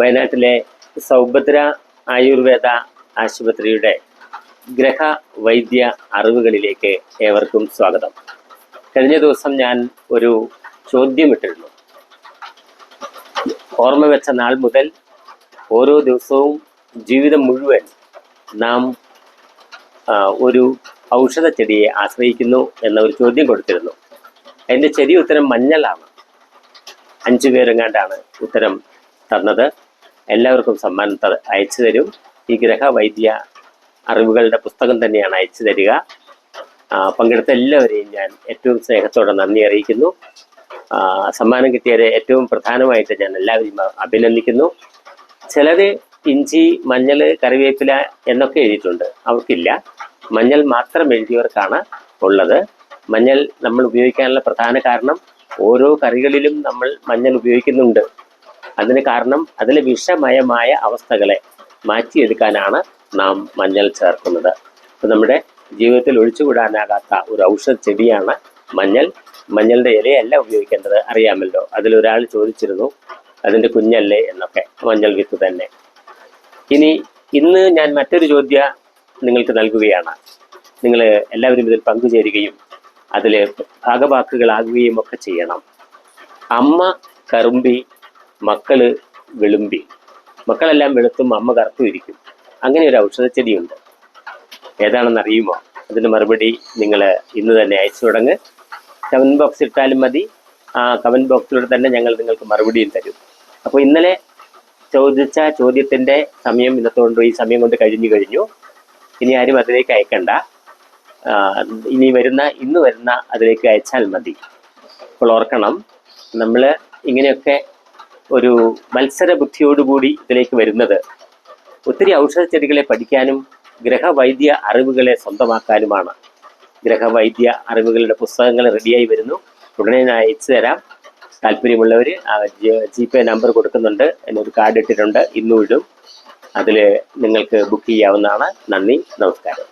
വയനാട്ടിലെ സൗഭദ്ര ആയുർവേദ ആശുപത്രിയുടെ ഗ്രഹ വൈദ്യ അറിവുകളിലേക്ക് ഏവർക്കും സ്വാഗതം. കഴിഞ്ഞ ദിവസം ഞാൻ ഒരു ചോദ്യം ഇട്ടിരുന്നു ഓർമ്മ വെച്ച നാൾ മുതൽ ഓരോ ദിവസവും ജീവിതം മുഴുവൻ നാം ഒരു ഔഷധ ചെടിയെ ആശ്രയിക്കുന്നു എന്ന ഒരു ചോദ്യം കൊടുത്തിരുന്നു. അതിന്റെ ചെറിയ ഉത്തരം മഞ്ഞളാണ്. അഞ്ചു പേരെങ്ങാണ്ടാണ് ഉത്തരം തന്നത്. എല്ലാവർക്കും സമ്മാനം അയച്ചു തരും. ഈ ഗ്രഹവൈദ്യ അറിവുകളുടെ പുസ്തകം തന്നെയാണ് അയച്ചു തരിക. പങ്കെടുത്ത എല്ലാവരെയും ഞാൻ ഏറ്റവും സ്നേഹത്തോടെ നന്ദി അറിയിക്കുന്നു. സമ്മാനം കിട്ടിയവരെ ഏറ്റവും പ്രധാനമായിട്ട് ഞാൻ എല്ലാവരെയും അഭിനന്ദിക്കുന്നു. ചിലത് ഇഞ്ചി മഞ്ഞൾ കറിവേപ്പില എന്നൊക്കെ എഴുതിയിട്ടുണ്ട്. അവർക്കില്ല. മഞ്ഞൾ മാത്രം എഴുതിയവർക്കാണ് ഉള്ളത്. മഞ്ഞൾ നമ്മൾ ഉപയോഗിക്കാനുള്ള പ്രധാന കാരണം ഓരോ കറികളിലും നമ്മൾ മഞ്ഞൾ ഉപയോഗിക്കുന്നുണ്ട്. അതിന് കാരണം അതിലെ വിഷമയമായ അവസ്ഥകളെ മാറ്റിയെടുക്കാനാണ് നാം മഞ്ഞൾ ചേർക്കുന്നത്. അപ്പം നമ്മുടെ ജീവിതത്തിൽ ഒഴിച്ചുകൂടാനാകാത്ത ഒരു ഔഷധ ചെടിയാണ് മഞ്ഞൾ. മഞ്ഞളുടെ ഇലയല്ല ഉപയോഗിക്കേണ്ടത് അറിയാമല്ലോ. അതിലൊരാൾ ചോദിച്ചിരുന്നു അതിന്റെ കുഞ്ഞല്ലേ? എന്നൊക്കെ. മഞ്ഞൾ വിത്ത് തന്നെ. ഇനി ഇന്ന് ഞാൻ മറ്റൊരു ചോദ്യ നിങ്ങൾക്ക് നൽകുകയാണ്. നിങ്ങൾ എല്ലാവരും ഇതിൽ പങ്കുചേരുകയും അതിൽ ഭാഗവാക്കുകളാകുകയും ഒക്കെ ചെയ്യണം. അമ്മ കറുമ്പി മക്കൾ വെളുമ്പി. മക്കളെല്ലാം വെളുത്തും അമ്മ കറുത്തും ഇരിക്കും. അങ്ങനെ ഒരു ഔഷധച്ചെടിയുണ്ട്. ഏതാണെന്ന് അറിയുമോ അതിന് മറുപടി നിങ്ങൾ ഇന്ന് തന്നെ അയച്ചു തുടങ്ങ്. കമന്റ് ബോക്സ് ഇട്ടാലും മതി. ആ കമന്റ് ബോക്സിലൂടെ തന്നെ ഞങ്ങൾ നിങ്ങൾക്ക് മറുപടിയും തരും. അപ്പോൾ ഇന്നലെ ചോദിച്ച ചോദ്യത്തിന്റെ സമയം ഇന്നത്തോണ്ട് ഈ സമയം കൊണ്ട് കഴിഞ്ഞു കഴിഞ്ഞു. ഇനി ആരും അതിലേക്ക് അയക്കണ്ട. ഇനി വരുന്ന ഇന്ന് വരുന്ന അതിലേക്ക് അയച്ചാൽ മതി. അപ്പോൾ ഓർക്കണം നമ്മൾ ഇങ്ങനെയൊക്കെ ഒരു മത്സര ബുദ്ധിയോടുകൂടി ഇതിലേക്ക് വരുന്നത്. ഒത്തിരി ഔഷധ ചെടികളെ പഠിക്കാനും ഗ്രഹവൈദ്യ അറിവുകളെ സ്വന്തമാക്കാനുമാണ്. ഗ്രഹവൈദ്യ അറിവുകളുടെ പുസ്തകങ്ങൾ റെഡിയായി വരുന്നു. ഉടനെ ഞാൻ അയച്ചു തരാം. താല്പര്യമുള്ളവർ ജി പേ നമ്പർ കൊടുക്കുന്നുണ്ട്. എന്നൊരു കാർഡ് ഇട്ടിട്ടുണ്ട്. ഇന്നും ഇടും അതിൽ നിങ്ങൾക്ക് ബുക്ക് ചെയ്യാവുന്നതാണ്. നന്ദി. നമസ്കാരം.